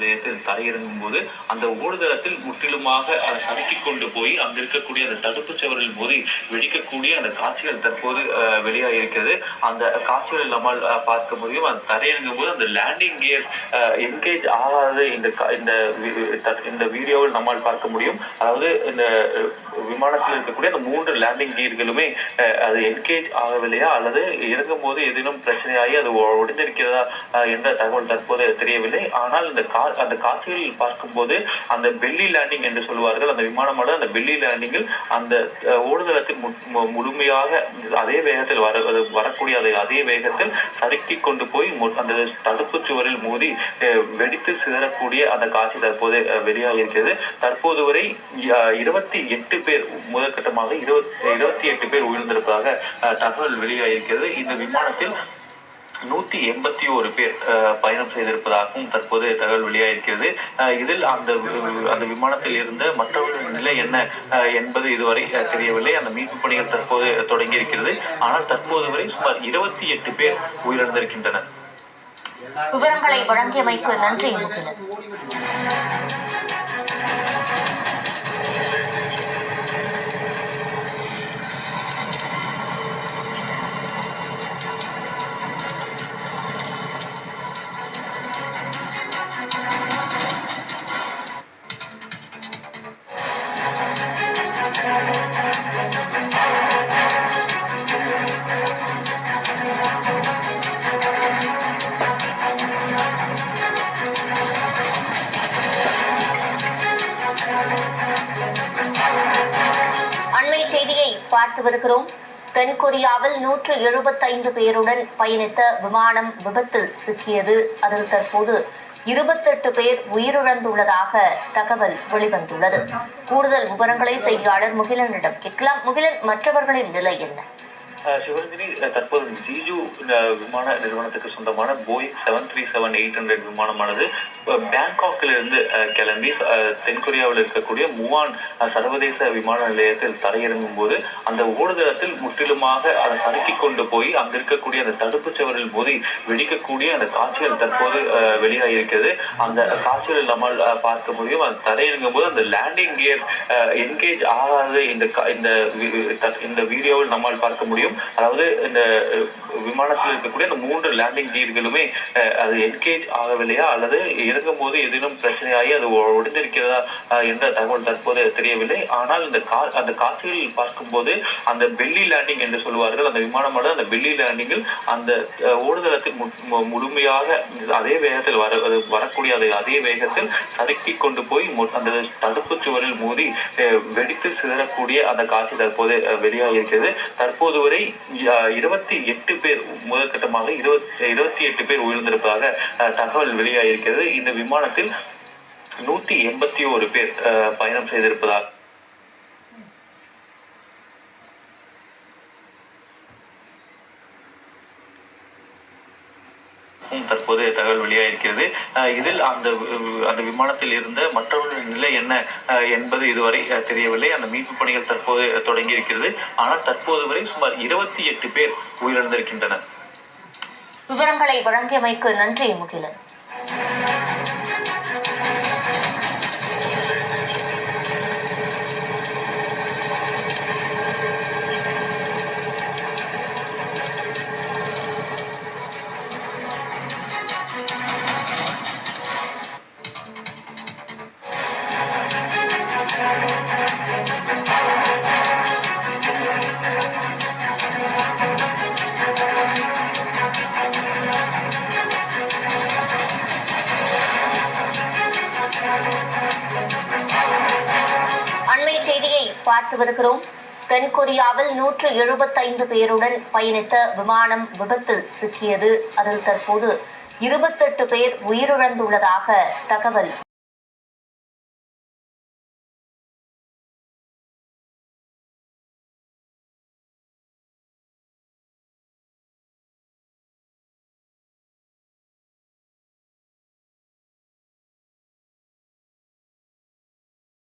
நிலையத்தில் தரையிறங்கும் போது அந்த ஓடுதளத்தில் முற்றிலுமாக அதை கொண்டு போய் அங்கிருக்கக்கூடிய அந்த தடுப்பு சுவரில் மோதி வெடிக்கக்கூடிய அந்த காட்சிகள் தற்போது வெளியாகியிருக்கிறது. அந்த காட்சிகள் நம்மால் பார்க்க முடியும். அந்த தரையிறங்கும் போது அந்த லேண்டிங் கியர் என்கேஜ் ஆகாத இந்த இந்த இந்த வீடியோவில் நம்மால் பார்க்க முடியும். அதாவது இந்த விமானத்தில் இருக்கக்கூடிய அந்த மூன்று லேண்டிங் கியர்களுமே அது என்கேஜ் ஆகவில்லையா? அல்லது இறங்கும் போது ஏதேனும் பிரச்சனையாகி அது உடைந்திருக்கிறதா ஒடிந்திருக்கிறதா என்ற தகவல் தற்போது தெரியவில்லை. ஆனால் இந்த கார் அந்த காட்சிகளில் பார்க்கும்போது அந்த பெல்லி லேண்டிங் என்று சொல்வார்கள் அந்த விமானமானது அந்த பெல்லி லேண்டிங்கில் அந்த ஓடுதளத்தில் முழுமையாக அதே வேகத்தில் வர வரக்கூடிய அதை அதே வேகத்தில் சறுக்கி கொண்டு போய் அந்த தடுப்பு சுவரில் மோதி வெடித்து சிதறக்கூடிய அந்த காட்சி தற்போது வெளியாக இருக்கிறது. தற்போது வரை இருபத்தி எட்டு பேர் முதற்கட்டமாக இருபத்தி இருபத்தி எட்டு பேர் உயிர்ந்திருப்பதாக தகவல் தகவல் வெளியாகியிருக்கிறது இந்த விமானத்தில் நூத்தி எண்பத்தி ஒரு பேர் பயணம் செய்திருப்பதாகவும் தற்போது தகவல் வெளியாயிருக்கிறது. அஹ், இதில் அந்த வி- அந்த விமானத்தில் இருந்த மற்றவர்களின் நிலை என்ன அஹ், என்பது இதுவரை தெரியவில்லை. அந்த மீட்பு பணிகள் தற்போது தொடங்கி இருக்கிறது ஆனால் தற்போது வரை சுமார் இருபத்தி எட்டு பேர் உயிரிழந்திருக்கின்றனர். விவரங்களை வழங்கியமைக்கு நன்றி. அண்மை செய்தியை பார்த்து வருகிறோம் தென்கொரியாவில் நூற்று எழுபத்தைந்து பேருடன் பயணித்த விமானம் விபத்தில் சிக்கியது. அதில் தற்போது இருபத்தெட்டு பேர் உயிரிழந்துள்ளதாக தகவல் வெளிவந்துள்ளது. கூடுதல் விவரங்களை செய்தியாளர் முகிலனிடம் கேட்கலாம். முகிலன் மற்றவர்களின் நிலை என்ன? சிவரஞ்சனி தற்போது ஜிஜு விமான நிறுவனத்துக்கு சொந்தமான Boeing seven three seven eight hundred விமானமானது அஹ், பேங்காக்கில் இருந்து கிளம்பி eh, தென்கொரியாவில் இருக்கக்கூடிய முவான் eh, சர்வதேச விமான நிலையத்தில் தரையிறங்கும் போது அந்த ஓடுதளத்தில் முற்றிலுமாக அதை சறுக்கி கொண்டு போய் அங்க இருக்கக்கூடிய அந்த தடுப்பு சுவரில் மோதி வெடிக்கக்கூடிய அந்த காட்சிகள் தற்போது eh, வெளியாக இருக்கிறது அந்த காட்சிகள் நம்மால் பார்க்க முடியும். அந்த தரையிறங்கும் போது அந்த லேண்டிங் கியர் என்கேஜ் ஆகாத. இந்த இந்த இந்த வீடியோவில் நம்மால் பார்க்க முடியும். அதாவது இந்த விமானத்தில் இருக்கக்கூடிய அந்த மூன்று லேண்டிங் கியர்களுமே அது என்கேஜ் ஆகவில்லையா? அல்லது இறங்கும் போது எதிலும் பிரச்சனையாகி அது ஒடிந்திருக்கிறதா என்ற தகவல் தற்போது தெரியவில்லை. ஆனால் இந்த கா அந்த காட்சிகளில் பார்க்கும்போது அந்த பெல்லி லேண்டிங் என்று சொல்வார்கள் அந்த விமானமானது அந்த பெல்லி லேண்டிங்கில் அந்த ஓடுதளத்தில் முழுமையாக அதே வேகத்தில் வர வரக்கூடிய அதை அதே வேகத்தில் சறுக்கி கொண்டு போய் அந்த தடுப்பு சுவரில் மோதி வெடித்து சிதறக்கூடிய அந்த காட்சி தற்போது வெளியாகி இருக்கிறது தற்போது வரை அஹ், இருபத்தி எட்டு பேர் முதற்கட்டமாக இருபத்தி இருபத்தி எட்டு பேர் உயிர்ந்திருப்பதாக அஹ், தகவல் வெளியாகியிருக்கிறது இந்த விமானத்தில் நூத்தி எண்பத்தி ஒரு பேர் அஹ், பயணம் செய்திருப்பதாக தற்போது தகவல் வெளியாகிருக்கிறது அஹ், இதில் அந்த அந்த விமானத்தில் இருந்த மற்றவர்களின் நிலை என்ன அஹ், என்பது இதுவரை தெரியவில்லை. அந்த மீட்பு பணிகள் தற்போது தொடங்கி இருக்கிறது ஆனால் தற்போது வரை சுமார் இருபத்தி எட்டு பேர் உயிரிழந்திருக்கின்றனர். விவரங்களை வழங்கியமைக்கு நன்றி முகிலன். பார்த்து வருகிறோம். தென்கொரியாவில் நூற்று எழுபத்தைந்து பேருடன் பயணித்த விமானம் விபத்தில் சிக்கியது. அதில் தற்போது இருபத்தெட்டு பேர் உயிரிழந்துள்ளதாக தகவல்.